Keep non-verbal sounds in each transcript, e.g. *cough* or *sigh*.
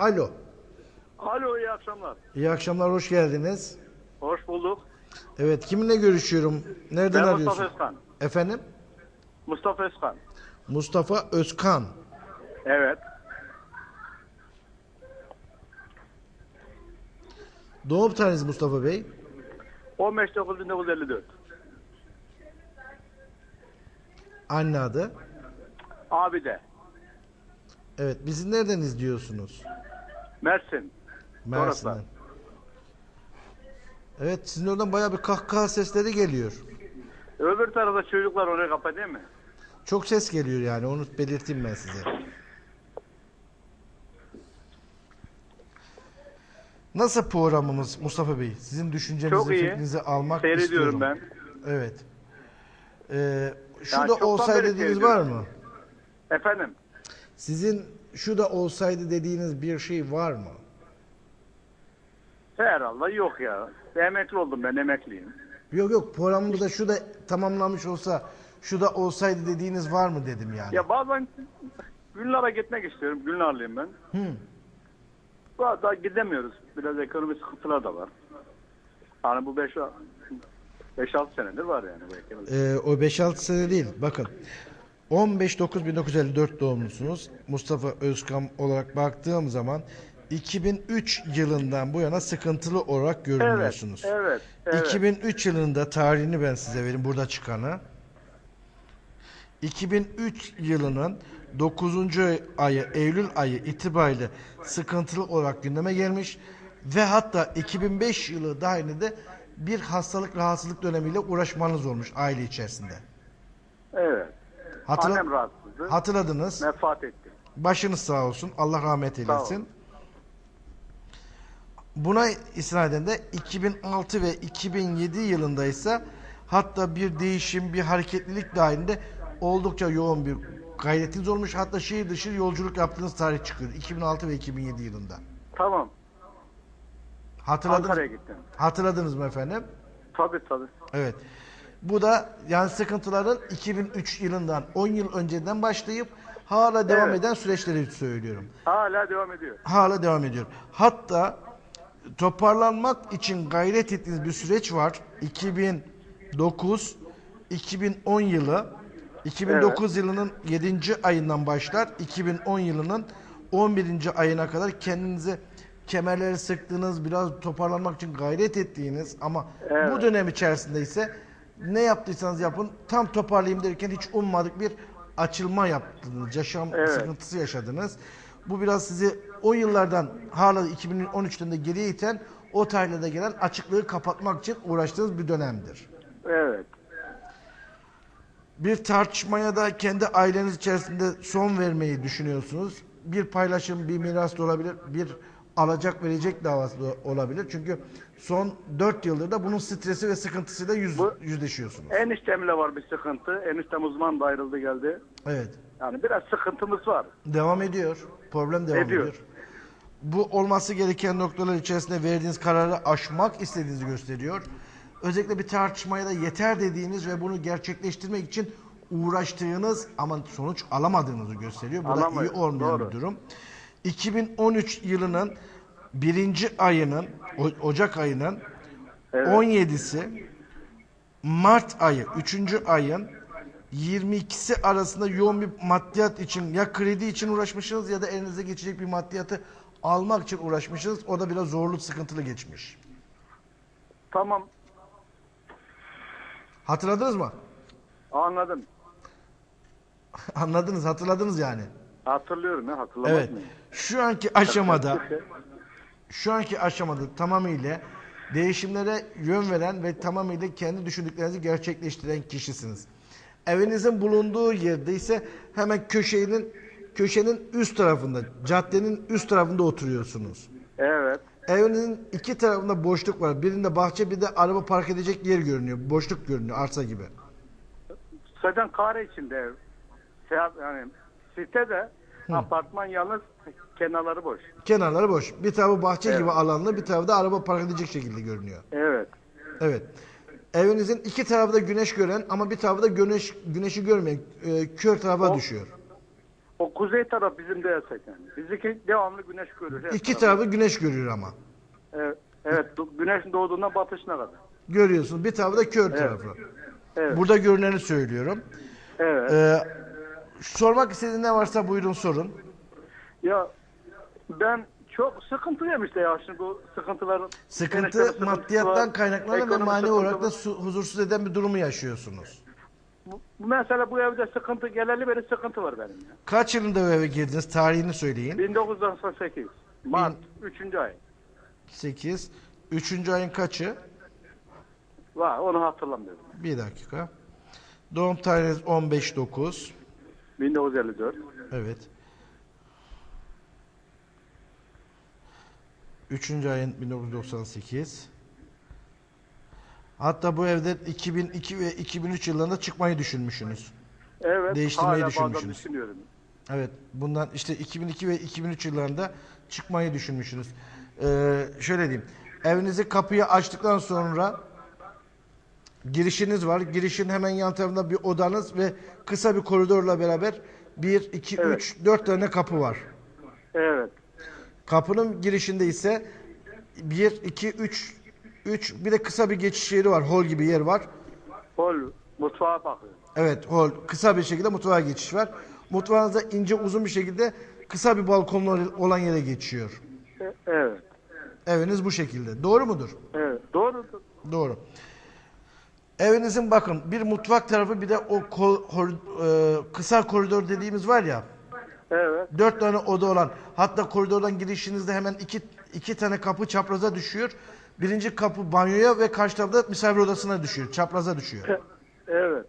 Alo. Alo iyi akşamlar. İyi akşamlar, hoş geldiniz. Hoş bulduk. Evet, kiminle görüşüyorum? Nereden Ben arıyorsun? Mustafa Özkan. Efendim? Mustafa Özkan. Mustafa Özkan. Evet. Doğum tarihiniz Mustafa Bey? 15 Temmuz 1954. Anne adı. Abi de. Evet, bizi nereden izliyorsunuz? Mersin. Mersin'den. Toros'tan. Evet, sizin oradan bayağı bir kahkaha sesleri geliyor. Öbür tarafta çocuklar oraya kapat değil mi? Çok ses geliyor yani, onu belirteyim ben size. Nasıl programımız Mustafa Bey? Sizin düşüncenizi, Çok iyi. fikrinizi almak Seyrediyorum istiyorum. ben. Evet. Ee, şu Yani da çoktan olsaydı beri dediğiniz var mı? Efendim? Sizin şu da olsaydı dediğiniz bir şey var mı? Herhalde yok ya. Emekli oldum ben emekliyim. Yok yok programımızda şu da tamamlanmış olsa şu da olsaydı dediğiniz var mı dedim yani. Ya bazen Gülnar'a gitmek istiyorum. Gülnarlıyım ben. Hı. Bazen gidemiyoruz. Biraz ekonomi sıkıntılar da var. Hani bu 5 5-6 senedir var yani bu ekonomi. Ee, o 5-6 sene değil. Bakın. 15-9-1954 doğumlusunuz. Mustafa Özkan olarak baktığım zaman 2003 yılından bu yana sıkıntılı olarak Evet, görünüyorsunuz. evet, evet. 2003 yılında tarihini ben size vereyim burada çıkanı. 2003 yılının 9. ayı Eylül ayı itibariyle sıkıntılı olarak gündeme gelmiş ve hatta 2005 yılı dahilinde bir hastalık rahatsızlık dönemiyle uğraşmanız olmuş aile içerisinde. Evet. Hatırla- Annem rahatsızdı. Hatırladınız. Vefat etti. Başınız sağ olsun. Allah rahmet eylesin. Buna istinaden de 2006 ve 2007 yılında ise hatta bir değişim, bir hareketlilik dahilinde oldukça yoğun bir gayretiniz olmuş. Hatta şehir dışı yolculuk yaptığınız tarih çıkıyor. 2006 ve 2007 yılında. Tamam. Hatırladınız, Ankara'ya gittim. hatırladınız mı efendim? Tabii tabii. Evet. Bu da yani sıkıntıların 2003 yılından 10 yıl önceden başlayıp hala devam Evet. eden süreçleri söylüyorum. Hala devam ediyor. hala devam ediyor. Hatta toparlanmak için gayret ettiğiniz bir süreç var. 2009 2010 yılı 2009 yılının 7. ayından başlar. 2010 yılının 11. ayına kadar kendinize kemerleri sıktığınız, biraz toparlanmak için gayret ettiğiniz ama bu Evet. dönem içerisinde ise ne yaptıysanız yapın tam toparlayayım derken hiç ummadık bir açılma yaptınız. Yaşam Evet. sıkıntısı yaşadınız. Bu biraz sizi o yıllardan hala 2013'ten de geriye iten o tarihlerde gelen açıklığı kapatmak için uğraştığınız bir dönemdir. Evet. Bir tartışmaya da kendi aileniz içerisinde son vermeyi düşünüyorsunuz. Bir paylaşım, bir miras da olabilir, bir alacak verecek davası da olabilir. Çünkü son 4 yıldır da bunun stresi ve sıkıntısıyla yüz, Bu- yüzleşiyorsunuz. Eniştemle var bir sıkıntı. Eniştem uzman da ayrıldı geldi. Evet. Yani biraz sıkıntımız var. Devam ediyor. Problem devam Ediyor. ediyor. Bu olması gereken noktalar içerisinde verdiğiniz kararı aşmak istediğinizi gösteriyor. Özellikle bir tartışmaya da yeter dediğiniz ve bunu gerçekleştirmek için uğraştığınız ama sonuç alamadığınızı gösteriyor. Bu da iyi Alamayız, olmayan doğru. bir durum. 2013 yılının birinci ayının, Ocak ayının Evet. 17'si Mart ayı, 3. ayın 22'si arasında yoğun bir maddiyat için ya kredi için uğraşmışsınız ya da elinize geçecek bir maddiyatı almak için uğraşmışsınız. O da biraz zorlu, sıkıntılı geçmiş. Tamam. Hatırladınız mı? Anladım. *laughs* Anladınız, hatırladınız yani. Hatırlıyorum ya hatırlamaz Evet. mıyım? Şu anki aşamada. Şu anki aşamada tamamıyla değişimlere yön veren ve tamamıyla kendi düşündüklerinizi gerçekleştiren kişisiniz. Evinizin bulunduğu yerde ise hemen köşenin köşenin üst tarafında, caddenin üst tarafında oturuyorsunuz. Evet. Evinizin iki tarafında boşluk var. Birinde bahçe, bir de araba park edecek yer görünüyor. Boşluk görünüyor, arsa gibi. Zaten kare içinde ev. Seyahat, yani site de apartman yalnız kenarları boş. Kenarları boş. Bir tarafı bahçe Evet. gibi alanlı, bir tarafı da araba park edecek şekilde görünüyor. Evet. Evet. Evinizin iki tarafı da güneş gören ama bir tarafı da güneş güneşi görmeyen e, kör tarafa O- düşüyor. O kuzey taraf bizim de yani. Bizdeki devamlı güneş görür. her İki taraf. tarafı güneş görüyor ama. Evet, evet güneşin doğduğundan batışına kadar. Görüyorsunuz. Bir tarafı da kör tarafı. Evet. Burada görüneni söylüyorum. evet. Ee, sormak istediğiniz ne varsa buyurun sorun. Ya ben çok sıkıntılıyım işte ya şimdi bu sıkıntıların. Sıkıntı maddiyattan kaynaklanan ve manevi olarak da su- huzursuz eden bir durumu yaşıyorsunuz. Bu, mesela bu evde sıkıntı geleli beri sıkıntı var benim ya. Kaç yılında bu eve girdiniz? Tarihini söyleyin. 1998 Mart 3. ay. 8. Üçüncü ayın kaçı? Var onu hatırlamıyorum. Bir dakika. Doğum tarihiniz 15-9. 1954. Evet. Üçüncü ayın 1998. Hatta bu evde 2002 ve 2003 yıllarında çıkmayı düşünmüşsünüz. Evet. Değiştirmeyi hala bazen düşünmüşsünüz. düşünüyorum. Evet, bundan işte 2002 ve 2003 yıllarında çıkmayı düşünmüşsünüz. Ee, şöyle diyeyim, evinizi kapıyı açtıktan sonra girişiniz var. Girişin hemen yan tarafında bir odanız ve kısa bir koridorla beraber 1, 2, Evet. 3, 4 tane kapı var. Evet. Kapının girişinde ise 1, 2, 3, 3 bir de kısa bir geçiş yeri var. Hol gibi yer var. Hol mutfağa bakıyor. Evet, hol kısa bir şekilde mutfağa geçiş var. Mutfağınızda ince uzun bir şekilde kısa bir balkonlu olan yere geçiyor. E- evet. Eviniz bu şekilde. Doğru mudur? Evet. Doğru. Doğru. Evinizin bakın bir mutfak tarafı bir de o kol- hor- e, kısa koridor dediğimiz var ya. Evet. Dört tane oda olan hatta koridordan girişinizde hemen iki, iki tane kapı çapraza düşüyor. Birinci kapı banyoya ve karşı tarafta misafir odasına düşüyor. Çapraza düşüyor. E- Evet.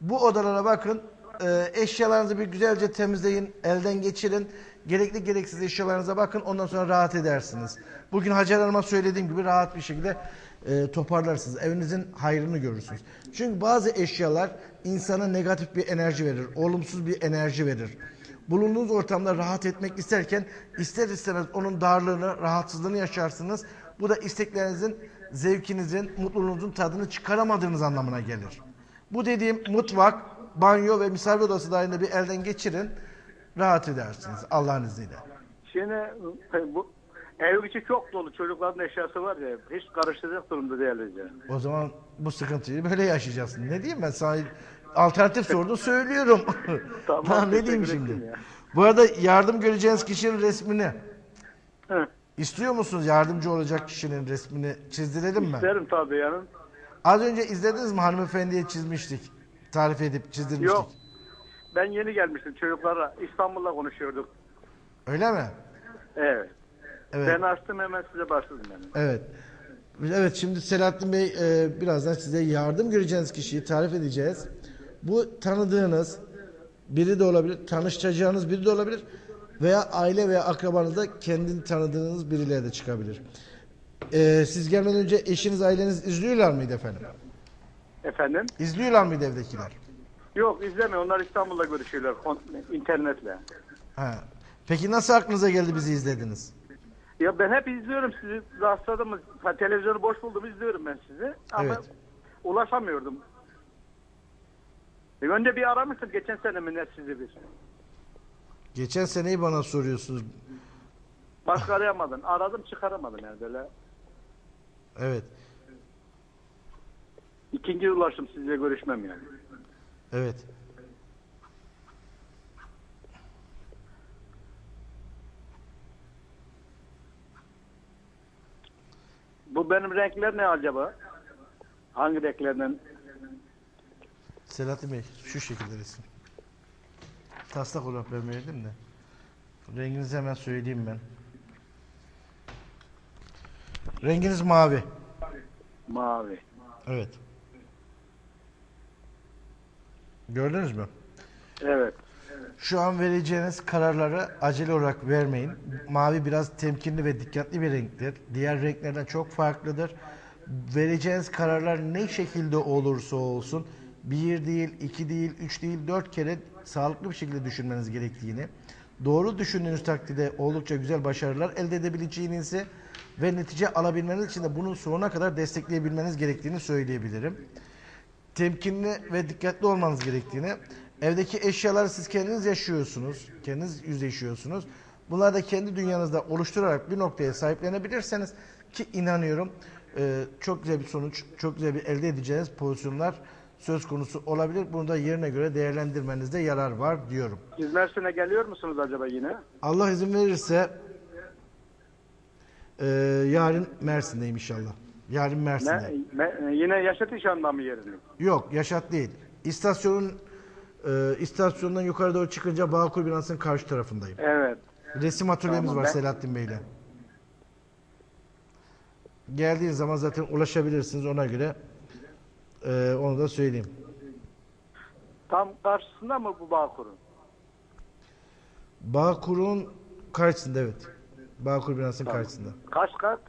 Bu odalara bakın. e, eşyalarınızı bir güzelce temizleyin. Elden geçirin. Gerekli gereksiz eşyalarınıza bakın. Ondan sonra rahat edersiniz. Bugün Hacer Hanım'a söylediğim gibi rahat bir şekilde e, toparlarsınız. Evinizin hayrını görürsünüz. Çünkü bazı eşyalar insana negatif bir enerji verir. Olumsuz bir enerji verir. Bulunduğunuz ortamda rahat etmek isterken ister istemez onun darlığını, rahatsızlığını yaşarsınız. Bu da isteklerinizin, zevkinizin, mutluluğunuzun tadını çıkaramadığınız anlamına gelir. Bu dediğim mutfak, banyo ve misafir odası dahilinde bir elden geçirin. Rahat edersiniz Allah'ın izniyle. Şimdi e, bu ev içi çok dolu. Çocukların eşyası var ya. Hiç karıştıracak durumda değiliz yani. O zaman bu sıkıntıyı böyle yaşayacaksın. Ne diyeyim ben sana alternatif sordun söylüyorum. *laughs* Tamam, Daha ne diyeyim şimdi? ya. Bu arada yardım göreceğiniz kişinin resmini Hı. istiyor musunuz? Yardımcı olacak kişinin resmini çizdirelim mi? İsterim tabii yani. Az önce izlediniz mi hanımefendiye çizmiştik. Tarif edip çizdirmiştik. Yok. Ben yeni gelmiştim çocuklara. İstanbul'la konuşuyorduk. Öyle mi? Evet. Evet. Ben açtım hemen size başladım yani. Evet. Evet şimdi Selahattin Bey e, birazdan size yardım göreceğiniz kişiyi tarif edeceğiz. Bu tanıdığınız biri de olabilir, tanışacağınız biri de olabilir veya aile veya akrabanızda kendini tanıdığınız birileri de çıkabilir. E, siz gelmeden önce eşiniz, aileniz izliyorlar mıydı efendim? Efendim? İzliyorlar mıydı evdekiler? Yok izleme. Onlar İstanbul'da görüşüyorlar. internetle. Ha. Peki nasıl aklınıza geldi bizi izlediniz? Ya ben hep izliyorum sizi. Rastladım. mı? Ha, Televizyonu boş buldum izliyorum ben sizi. Ama Evet. ulaşamıyordum. E, önce bir aramıştım geçen sene mi ne sizi bir. Geçen seneyi bana soruyorsunuz. Başka arayamadın. Aradım çıkaramadım yani böyle. Evet. İkinci ulaştım sizinle görüşmem yani. Evet. Bu benim renkler ne acaba? Hangi renklerden? Selahattin Bey şu şekilde resim. Taslak olarak ben verdim de. Renginizi hemen söyleyeyim ben. Renginiz mavi. Mavi. Evet. Gördünüz mü? Evet. Şu an vereceğiniz kararları acele olarak vermeyin. Mavi biraz temkinli ve dikkatli bir renktir. Diğer renklerden çok farklıdır. Vereceğiniz kararlar ne şekilde olursa olsun bir değil, iki değil, üç değil, dört kere sağlıklı bir şekilde düşünmeniz gerektiğini, doğru düşündüğünüz takdirde oldukça güzel başarılar elde edebileceğinizi ve netice alabilmeniz için de bunu sonuna kadar destekleyebilmeniz gerektiğini söyleyebilirim temkinli ve dikkatli olmanız gerektiğini Evdeki eşyaları siz kendiniz yaşıyorsunuz. Kendiniz yüzleşiyorsunuz. Bunları da kendi dünyanızda oluşturarak bir noktaya sahiplenebilirseniz ki inanıyorum e, çok güzel bir sonuç, çok güzel bir elde edeceğiniz pozisyonlar söz konusu olabilir. Bunu da yerine göre değerlendirmenizde yarar var diyorum. Siz Mersin'e geliyor musunuz acaba yine? Allah izin verirse e, yarın Mersin'deyim inşallah. Yarın Mersin'de. Ne, me- yine Yaşat İşan'da mı yeriniz? Yok Yaşat değil. İstasyonun e, istasyondan yukarı doğru çıkınca Bağkur binasının karşı tarafındayım. Evet. Resim atölyemiz Tamam, var ben- Selahattin Bey'le. Geldiğiniz zaman zaten ulaşabilirsiniz ona göre. e, onu da söyleyeyim. Tam karşısında mı bu Bağkur'un? Bağkur'un karşısında evet. Bağkur binasının karşısında. Kaç kat?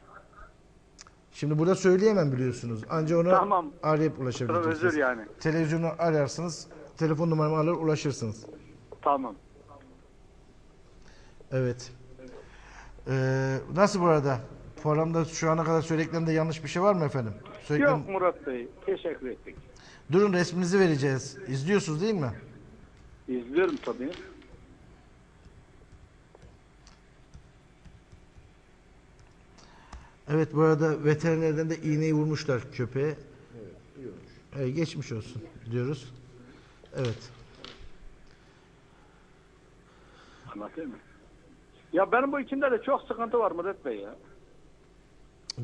Şimdi burada söyleyemem biliyorsunuz. Anca ona Tamam. arayıp ulaşabileceksiniz. Özür yani. Televizyonu ararsınız. Telefon numaramı alır ulaşırsınız. Tamam. Evet. Ee, nasıl bu arada? Programda şu ana kadar söylediklerimde yanlış bir şey var mı efendim? Söylediklerim- Yok Murat Bey. Teşekkür ettik. Durun resminizi vereceğiz. İzliyorsunuz değil mi? İzliyorum tabii. Evet bu arada veterinerden de iğneyi vurmuşlar köpeğe. Evet, geçmiş olsun diyoruz. Evet. Anlatayım mı? Ya benim bu içimde de çok sıkıntı var Murat Bey ya.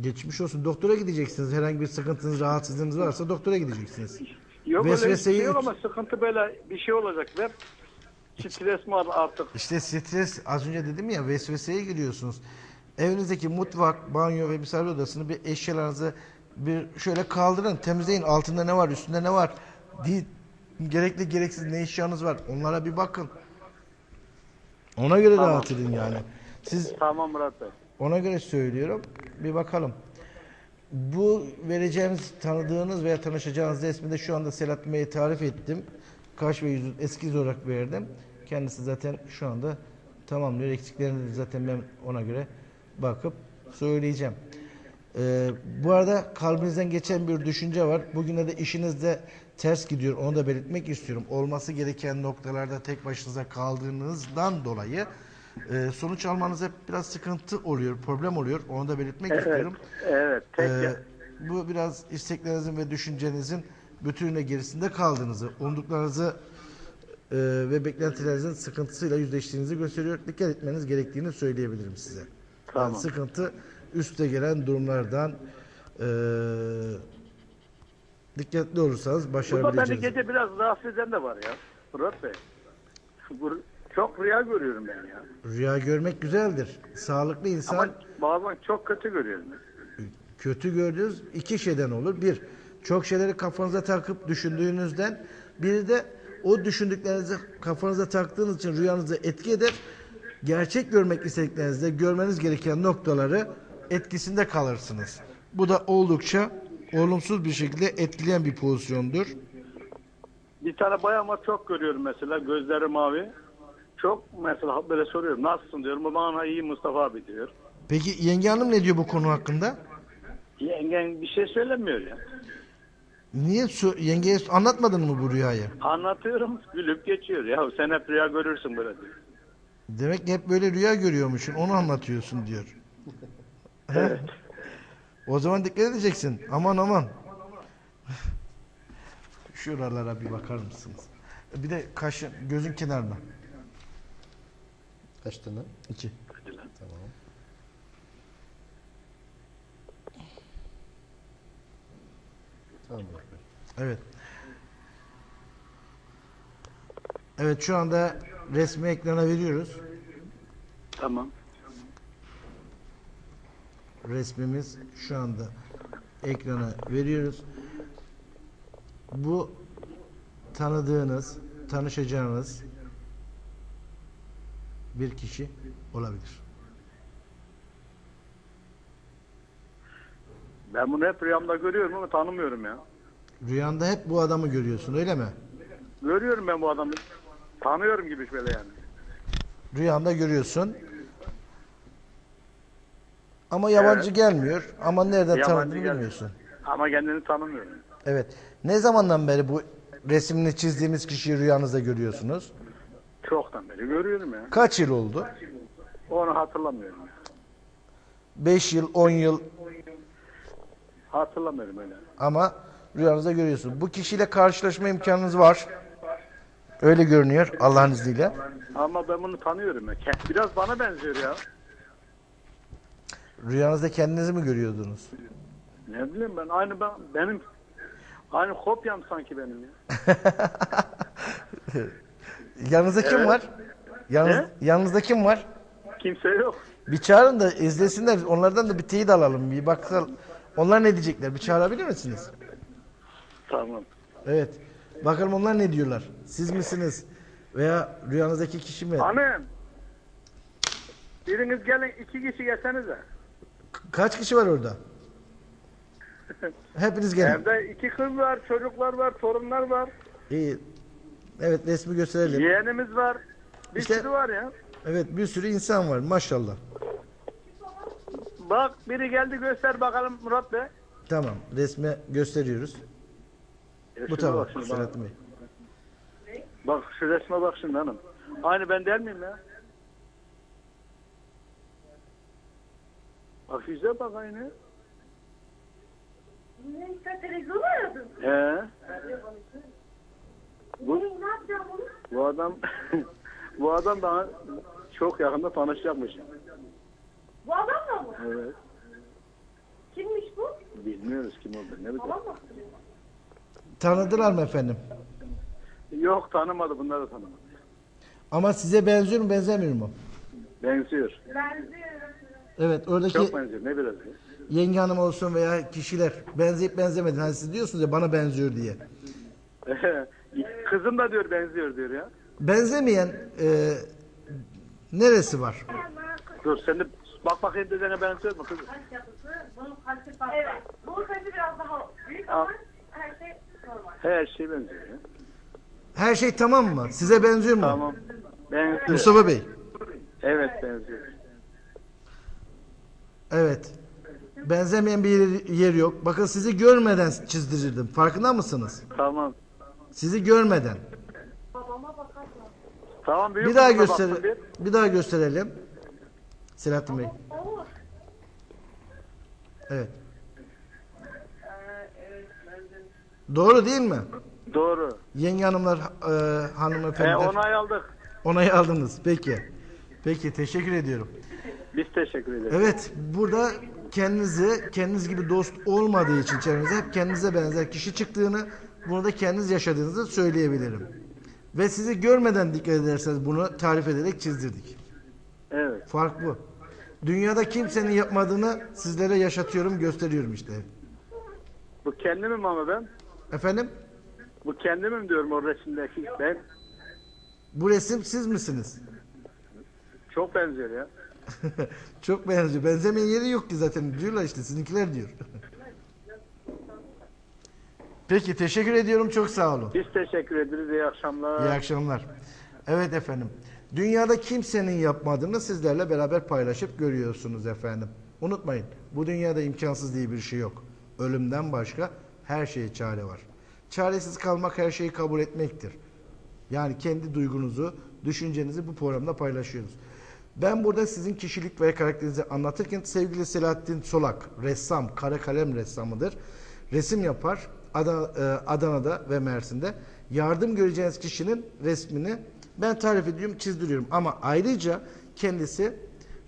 Geçmiş olsun. Doktora gideceksiniz. Herhangi bir sıkıntınız, rahatsızlığınız varsa doktora gideceksiniz. Yok öyle bir Vesveseyi şey yok ama sıkıntı böyle bir şey olacak. Ve stres mi artık? İşte stres az önce dedim ya vesveseye giriyorsunuz. Evinizdeki mutfak, banyo ve misafir odasını bir eşyalarınızı bir şöyle kaldırın, temizleyin. Altında ne var, üstünde ne var? Değil, gerekli gereksiz ne eşyanız var? Onlara bir bakın. Ona göre Tamam. rahat edin yani. Siz Tamam Murat Bey. ona göre söylüyorum. Bir bakalım. Bu vereceğimiz, tanıdığınız veya tanışacağınız resmi de şu anda Selahattin Bey'e tarif ettim. Kaş ve yüzün eskiz olarak verdim. Kendisi zaten şu anda tamamlıyor. Eksiklerini de zaten ben ona göre bakıp söyleyeceğim. Ee, bu arada kalbinizden geçen bir düşünce var. Bugüne de işinizde ters gidiyor. Onu da belirtmek istiyorum. Olması gereken noktalarda tek başınıza kaldığınızdan dolayı e, sonuç almanız hep biraz sıkıntı oluyor, problem oluyor. Onu da belirtmek Evet. istiyorum. Evet. Tek Ee, bu biraz isteklerinizin ve düşüncenizin bütününe gerisinde kaldığınızı, umduklarınızı e, ve beklentilerinizin sıkıntısıyla yüzleştiğinizi gösteriyor. Dikkat etmeniz gerektiğini söyleyebilirim size. Tamam. Yani sıkıntı üste gelen durumlardan e, dikkatli olursanız Burada beni başarabileceğiniz. gece biraz rahatsız eden de var ya. Murat Bey. Bu, çok rüya görüyorum ben ya. Rüya görmek güzeldir. Sağlıklı insan Ama bazen çok kötü görüyorum. kötü gördüğünüz iki şeyden olur. Bir, çok şeyleri kafanıza takıp düşündüğünüzden. Bir de o düşündüklerinizi kafanıza taktığınız için rüyanızda etki eder. Gerçek görmek istediklerinizde görmeniz gereken noktaları etkisinde kalırsınız. Bu da oldukça olumsuz bir şekilde etkileyen bir pozisyondur. Bir tane bayan var çok görüyorum mesela. Gözleri mavi. Çok mesela böyle soruyorum. Nasılsın diyorum. O bana iyi Mustafa abi diyor. Peki yenge hanım ne diyor bu konu hakkında? Yengen bir şey söylemiyor ya. Niye yengeye anlatmadın mı bu rüyayı? Anlatıyorum gülüp geçiyor. Ya sen hep rüya görürsün böyle diyor. Demek ki hep böyle rüya görüyormuşsun. Onu anlatıyorsun diyor. Evet. O zaman dikkat edeceksin. Aman aman. Şuralara bir bakar mısınız? Bir de kaşın, gözün kenarına. Kaç tane? İki. Tamam. Tamam. Evet. Evet şu anda resmi ekrana veriyoruz. Tamam. Resmimiz şu anda ekrana veriyoruz. Bu tanıdığınız, tanışacağınız bir kişi olabilir. Ben bunu hep rüyamda görüyorum ama tanımıyorum ya. Rüyanda hep bu adamı görüyorsun öyle mi? Görüyorum ben bu adamı. Tanıyorum gibi böyle yani. Rüyanda görüyorsun. Ama yabancı Evet. gelmiyor. Ama nereden Yabancı tanıdığını gelmiyor. bilmiyorsun. Ama kendini tanımıyorum. Evet. Ne zamandan beri bu resimini çizdiğiniz kişiyi rüyanızda görüyorsunuz. Çoktan beri görüyorum ya. Kaç yıl oldu? Onu hatırlamıyorum ya. 5 yıl, 10 yıl Hatırlamıyorum öyle. ama rüyanızda görüyorsunuz. Bu kişiyle karşılaşma imkanınız var. Öyle görünüyor Allah'ın izniyle. Ama ben bunu tanıyorum ya. Ke- Biraz bana benziyor ya. Rüyanızda kendinizi mi görüyordunuz? Ne bileyim ben aynı ben benim aynı kopyam sanki benim ya. *laughs* Yanınızda kim Evet. var? Yalnız, Ne? yanınızda kim var? Kimse yok. Bir çağırın da izlesinler. Onlardan da bir teyit alalım. Bir baksal. Onlar ne diyecekler? Bir çağırabilir misiniz? Tamam. Evet. Bakalım onlar ne diyorlar? Siz misiniz? Veya rüyanızdaki kişi mi? Hanım. Biriniz gelin iki kişi gelsenize. Kaç kişi var orada? Hepiniz gelin. Evde iki kız var, çocuklar var, torunlar var. İyi. Evet resmi gösterelim. Yeğenimiz var. Bir İşte- sürü var ya. Evet bir sürü insan var maşallah. Bak biri geldi göster bakalım Murat Bey. Tamam resme gösteriyoruz. Bu şuna tamam bak şimdi bak. Selahattin Bey. Bak şu resme bak şimdi hanım. Aynı ben der miyim ya? Yüze bak aynı. Ne sen televizyon aradın? He. Bu, Ne, ne yapacağım onu? bu adam *laughs* bu adam daha çok yakında tanışacakmış. Bu adamla mı? Evet. Kimmiş bu? Bilmiyoruz kim oldu. Ne bileyim. Mı? Tanıdılar mı efendim? Yok tanımadı bunları da tanımadı. Ama size benziyor mu benzemiyor mu? Benziyor. Benziyor. Evet oradaki Çok benziyor. Ne biraz ya? yenge hanım olsun veya kişiler benzeyip benzemedi. Hani siz diyorsunuz ya bana benziyor diye. *laughs* Kızım da diyor benziyor diyor ya. Benzemeyen e, neresi var? Dur sen de bak bakayım dedene benziyor mu kızım? Yapısı, bunun kalite farklı. Evet. Bunun kalite biraz daha büyük ama her şey normal. Her şey benziyor ya. Her şey tamam mı? Size benziyor mu? Tamam. Benziyor. Mustafa Bey. Evet benziyor. Evet. Benzemeyen bir yer, yer yok. Bakın sizi görmeden çizdirirdim. Farkında mısınız? Tamam. Sizi görmeden. Babama. Tamam büyük Bir daha kızıma göster baktım bir. bir daha gösterelim. Selahattin Bey. Evet. Doğru değil mi? Doğru. Yenge hanımlar, e, E, hanımefendiler onay aldık. onayı aldınız. Peki. Peki teşekkür ediyorum. Biz teşekkür ederiz. Evet burada kendinizi kendiniz gibi dost olmadığı için çevrenizde hep kendinize benzer kişi çıktığını bunu da kendiniz yaşadığınızı söyleyebilirim. Ve sizi görmeden dikkat ederseniz bunu tarif ederek çizdirdik. Evet. Fark bu. Dünyada kimsenin yapmadığını sizlere yaşatıyorum, gösteriyorum işte. Bu kendimim ama ben. Efendim? Bu kendimim diyorum o resimdeki. Ben Bu resim siz misiniz? çok benziyor ya. *laughs* Çok benziyor. Benzemeyen yeri yok ki zaten. Diyorlar işte sizinkiler diyor. *laughs* Peki teşekkür ediyorum. Çok sağ olun. Biz teşekkür ederiz. İyi akşamlar. İyi akşamlar. Evet efendim. Dünyada kimsenin yapmadığını sizlerle beraber paylaşıp görüyorsunuz efendim. Unutmayın bu dünyada imkansız diye bir şey yok. Ölümden başka her şeye çare var. Çaresiz kalmak her şeyi kabul etmektir. Yani kendi duygunuzu, düşüncenizi bu programda paylaşıyoruz. Ben burada sizin kişilik ve karakterinizi anlatırken sevgili Selahattin Solak, ressam, kara kalem ressamıdır. Resim yapar e, Adana'da ve Mersin'de. Yardım göreceğiniz kişinin resmini ben tarif ediyorum, çizdiriyorum. Ama ayrıca kendisi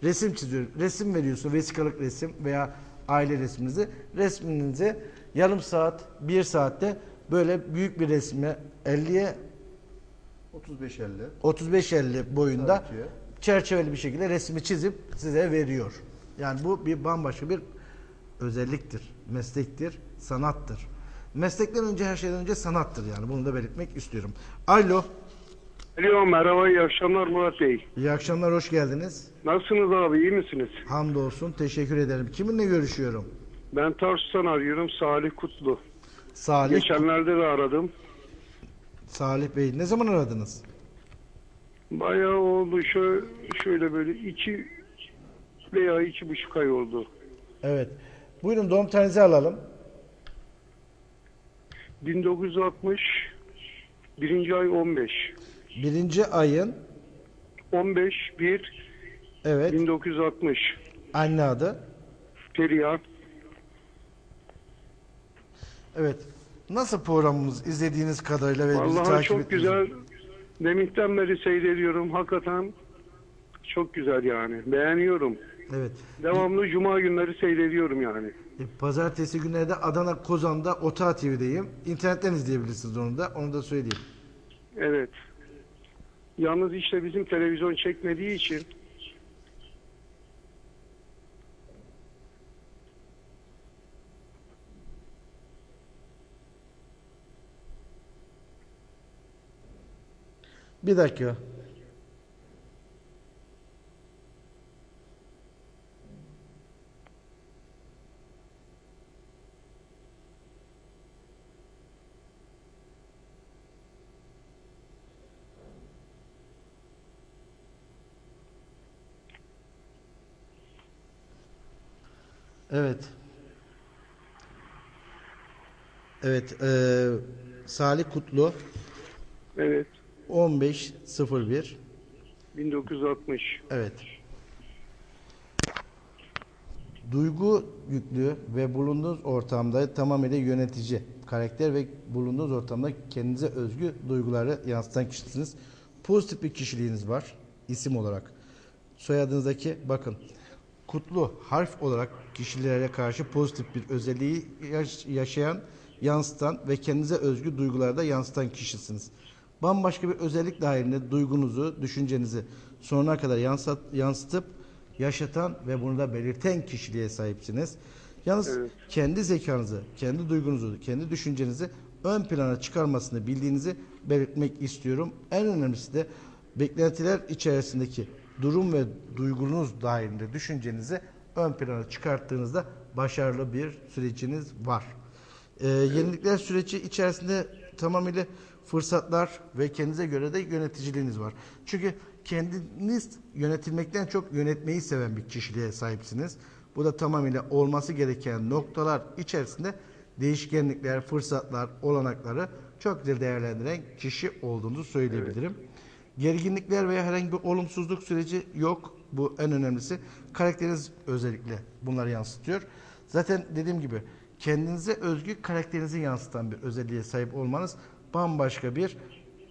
resim çiziyor. Resim veriyorsun, vesikalık resim veya aile resminizi. Resminizi yarım saat, bir saatte böyle büyük bir resme 50'ye 35-50. 35-50 boyunda. Çerçeveli bir şekilde resmi çizip size veriyor. Yani bu bir bambaşka bir özelliktir, meslektir, sanattır. Meslekten önce her şeyden önce sanattır yani bunu da belirtmek istiyorum. Alo, Alo merhaba iyi akşamlar Murat Bey. iyi akşamlar, hoş geldiniz. Nasılsınız abi iyi misiniz? Hamdolsun, teşekkür ederim. Kiminle görüşüyorum? Ben Tarsus'tan arıyorum Salih Kutlu. Salih, Geçenlerde de aradım. Salih Bey. Ne zaman aradınız? Bayağı oldu şöyle, şöyle böyle iki veya iki buçuk ay oldu. Evet. Buyurun doğum tarihinizi alalım. 1960 Birinci ay 15. Birinci ayın 15 1 evet 1960. anne adı. Periya. Evet. Nasıl programımız izlediğiniz kadarıyla ve bizi Vallahi takip çok ettiğiniz- güzel. Deminden beri seyrediyorum. Hakikaten çok güzel yani. Beğeniyorum. Evet. Devamlı cuma günleri seyrediyorum yani. E, Pazartesi günleri de Adana Kozan'da Ota TV'deyim. İnternetten izleyebilirsiniz onu da. Onu da söyleyeyim. Evet. Yalnız işte bizim televizyon çekmediği için Bir dakika. Evet. Evet. eee Salih Kutlu evet 1501 1960. Evet. Duygu yüklü ve bulunduğunuz ortamda tamamıyla yönetici karakter ve bulunduğunuz ortamda kendinize özgü duyguları yansıtan kişisiniz. Pozitif bir kişiliğiniz var isim olarak. Soyadınızdaki bakın kutlu harf olarak kişilere karşı pozitif bir özelliği yaş- yaşayan, yansıtan ve kendinize özgü duyguları da yansıtan kişisiniz. Bambaşka bir özellik dahilinde duygunuzu, düşüncenizi sonuna kadar yansıt, yansıtıp yaşatan ve bunu da belirten kişiliğe sahipsiniz. Yalnız Evet. kendi zekanızı, kendi duygunuzu, kendi düşüncenizi ön plana çıkarmasını bildiğinizi belirtmek istiyorum. En önemlisi de beklentiler içerisindeki durum ve duygunuz dahilinde düşüncenizi ön plana çıkarttığınızda başarılı bir süreciniz var. Ee, Yenilikler süreci içerisinde tamamıyla fırsatlar ve kendinize göre de yöneticiliğiniz var. Çünkü kendiniz yönetilmekten çok yönetmeyi seven bir kişiliğe sahipsiniz. Bu da tamamıyla olması gereken noktalar içerisinde değişkenlikler, fırsatlar, olanakları çok güzel değerlendiren kişi olduğunuzu söyleyebilirim. Gerginlikler veya herhangi bir olumsuzluk süreci yok. Bu en önemlisi. Karakteriniz özellikle bunları yansıtıyor. Zaten dediğim gibi kendinize özgü karakterinizi yansıtan bir özelliğe sahip olmanız bambaşka bir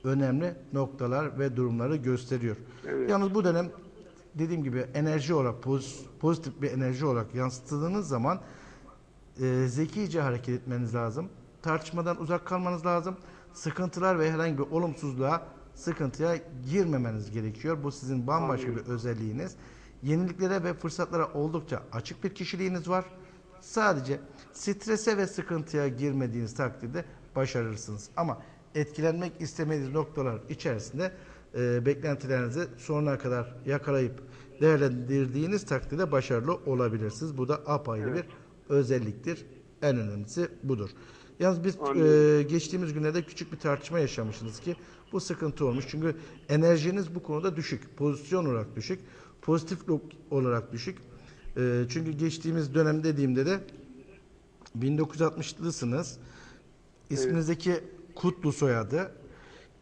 önemli noktalar ve durumları gösteriyor. Yalnız bu dönem dediğim gibi enerji olarak poz- pozitif bir enerji olarak yansıttığınız zaman e, zekice hareket etmeniz lazım. Tartışmadan uzak kalmanız lazım. Sıkıntılar ve herhangi bir olumsuzluğa, sıkıntıya girmemeniz gerekiyor. Bu sizin bambaşka bir özelliğiniz. Yeniliklere ve fırsatlara oldukça açık bir kişiliğiniz var. Sadece strese ve sıkıntıya girmediğiniz takdirde başarırsınız. Ama etkilenmek istemediğiniz noktalar içerisinde e, beklentilerinizi sonuna kadar yakalayıp değerlendirdiğiniz takdirde başarılı olabilirsiniz. Bu da apayrı bir özelliktir. En önemlisi budur. Yalnız biz Anladım. e, geçtiğimiz günlerde küçük bir tartışma yaşamışsınız ki bu sıkıntı olmuş. Çünkü enerjiniz bu konuda düşük. Pozisyon olarak düşük. Pozitiflik olarak düşük. E, çünkü geçtiğimiz dönem dediğimde de 1960'lısınız. İsminizdeki Kutlu soyadı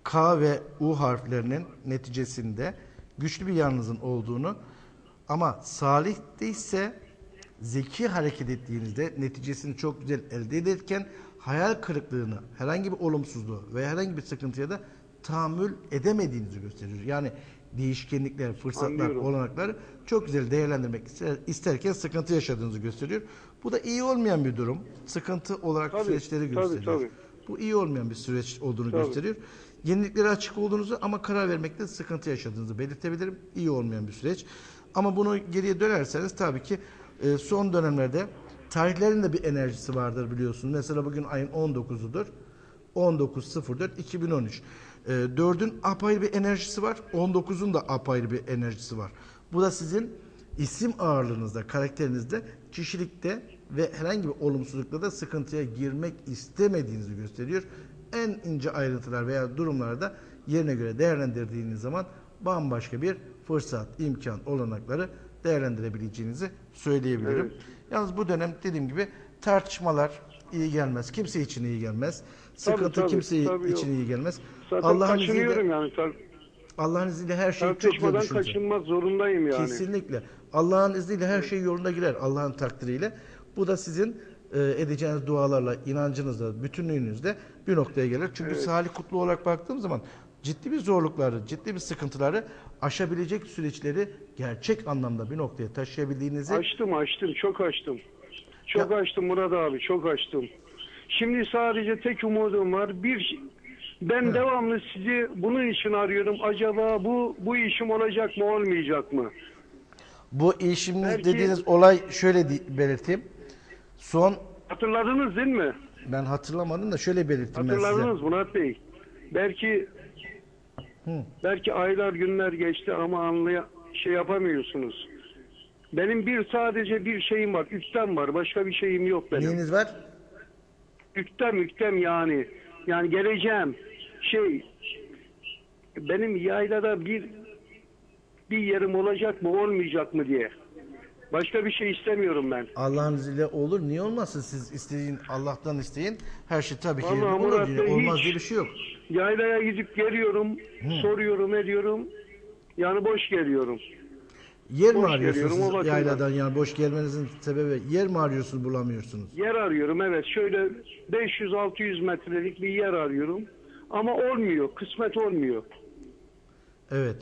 K ve U harflerinin neticesinde güçlü bir yanınızın olduğunu ama Salih'te ise zeki hareket ettiğinizde neticesini çok güzel elde ederken hayal kırıklığını, herhangi bir olumsuzluğu ve herhangi bir sıkıntıya da tahammül edemediğinizi gösteriyor. Yani değişkenlikler, fırsatlar, Anlıyorum. olanakları çok güzel değerlendirmek ister- isterken sıkıntı yaşadığınızı gösteriyor. Bu da iyi olmayan bir durum. Sıkıntı olarak Tabii, süreçleri tabii, gösteriyor. tabii. Bu iyi olmayan bir süreç olduğunu Tabii. gösteriyor. Yeniliklere açık olduğunuzu ama karar vermekte sıkıntı yaşadığınızı belirtebilirim. İyi olmayan bir süreç. Ama bunu geriye dönerseniz tabii ki e, son dönemlerde tarihlerin de bir enerjisi vardır biliyorsunuz. Mesela bugün ayın 19'udur. 19.04.2013. E, 4'ün apayrı bir enerjisi var. 19'un da apayrı bir enerjisi var. Bu da sizin isim ağırlığınızda, karakterinizde, kişilikte ve herhangi bir olumsuzlukla da sıkıntıya girmek istemediğinizi gösteriyor. En ince ayrıntılar veya durumlarda yerine göre değerlendirdiğiniz zaman bambaşka bir fırsat, imkan, olanakları değerlendirebileceğinizi söyleyebilirim. Evet. Yalnız bu dönem dediğim gibi tartışmalar, iyi gelmez. Kimse için iyi gelmez. Sıkıntı tabii, kimse tabii için yok. iyi gelmez. Allah'ın izniyle, yani. Allah'ın izniyle her şey çok düşünecek. kaçınmak zorundayım yani. Kesinlikle. Allah'ın izniyle her şey yolunda girer. Allah'ın takdiriyle. Bu da sizin e, edeceğiniz dualarla, inancınızla, bütünlüğünüzle bir noktaya gelir. Çünkü Salih Kutlu olarak baktığım zaman ciddi bir zorlukları, ciddi bir sıkıntıları aşabilecek süreçleri gerçek anlamda bir noktaya taşıyabildiğinizi Açtım açtım çok açtım. Çok Ya- açtım Murat abi çok açtım. Şimdi sadece tek umudum var. Bir ben devamlı sizi bunun için arıyorum. Acaba bu bu işim olacak mı olmayacak mı? bu işimiz Belki- dediğiniz olay şöyle belirteyim. Son Hatırladınız değil mi? ben hatırlamadım da şöyle belirteyim ben size. Hatırladınız Murat Bey. Belki Hı. belki aylar günler geçti ama anlaya şey yapamıyorsunuz. Benim bir sadece bir şeyim var. Üktem var. Başka bir şeyim yok benim. Neyiniz var? Üktem üktem yani. Yani geleceğim. Şey benim yaylada bir bir yerim olacak mı olmayacak mı diye. Başka bir şey istemiyorum ben. Allah'ın izniyle olur. Niye olmasın? Siz isteyin, Allah'tan isteyin. Her şey tabii ki Vallahi olur. Murat Yine Bey, Olmaz hiç- diye bir şey yok. Yaylaya gidip geliyorum, soruyorum, ediyorum. Yani boş geliyorum. Yer mi Boş arıyorsunuz geliyorum, o siz bakımdan. yayladan yani boş gelmenizin sebebi yer mi arıyorsunuz bulamıyorsunuz? Yer arıyorum evet. Şöyle 500-600 metrelik bir yer arıyorum. Ama olmuyor. Kısmet olmuyor. Evet.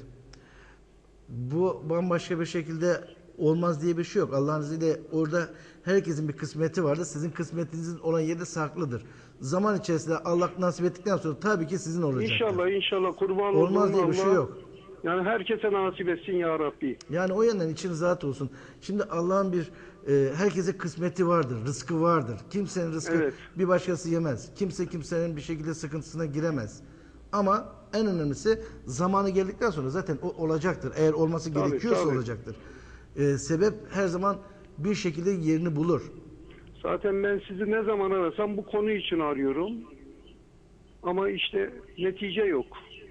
Bu bambaşka bir şekilde olmaz diye bir şey yok. Allah'ın izniyle orada herkesin bir kısmeti vardır. Sizin kısmetinizin olan yeri saklıdır. Zaman içerisinde Allah nasip ettikten sonra tabii ki sizin olacaktır. İnşallah inşallah kurban Olmaz olduğum diye bir şey yok. Yani herkese nasip etsin ya Rabbi. Yani o yönden içiniz rahat olsun. Şimdi Allah'ın bir e, herkese kısmeti vardır, rızkı vardır. Kimsenin rızkı Evet. bir başkası yemez. Kimse kimsenin bir şekilde sıkıntısına giremez. Ama en önemlisi zamanı geldikten sonra zaten o olacaktır. Eğer olması Tabii, gerekiyorsa tabii. olacaktır. E, sebep her zaman bir şekilde yerini bulur. Zaten ben sizi ne zaman arasam bu konu için arıyorum. Ama işte netice yok.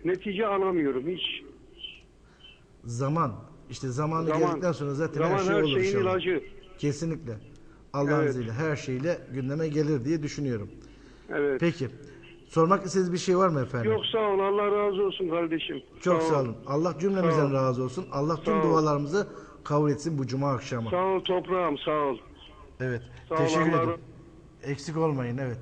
Netice alamıyorum hiç. Zaman işte zamanı Zaman- geldikten sonra zaten Zaman her şey her olur şeyin inşallah. ilacı. Kesinlikle. Allah'ın Evet. izniyle her şeyle gündeme gelir diye düşünüyorum. Evet. Peki. Sormak istediğiniz bir şey var mı efendim? Yok sağ ol. Allah razı olsun kardeşim. Çok sağ ol. olun. Allah cümlemizden Sağ razı olsun. Allah tüm Sağ dualarımızı kabul etsin bu cuma akşamı. Sağ ol toprağım sağ ol. Evet. Sağ ol, Teşekkür Allah ederim. Eksik olmayın evet.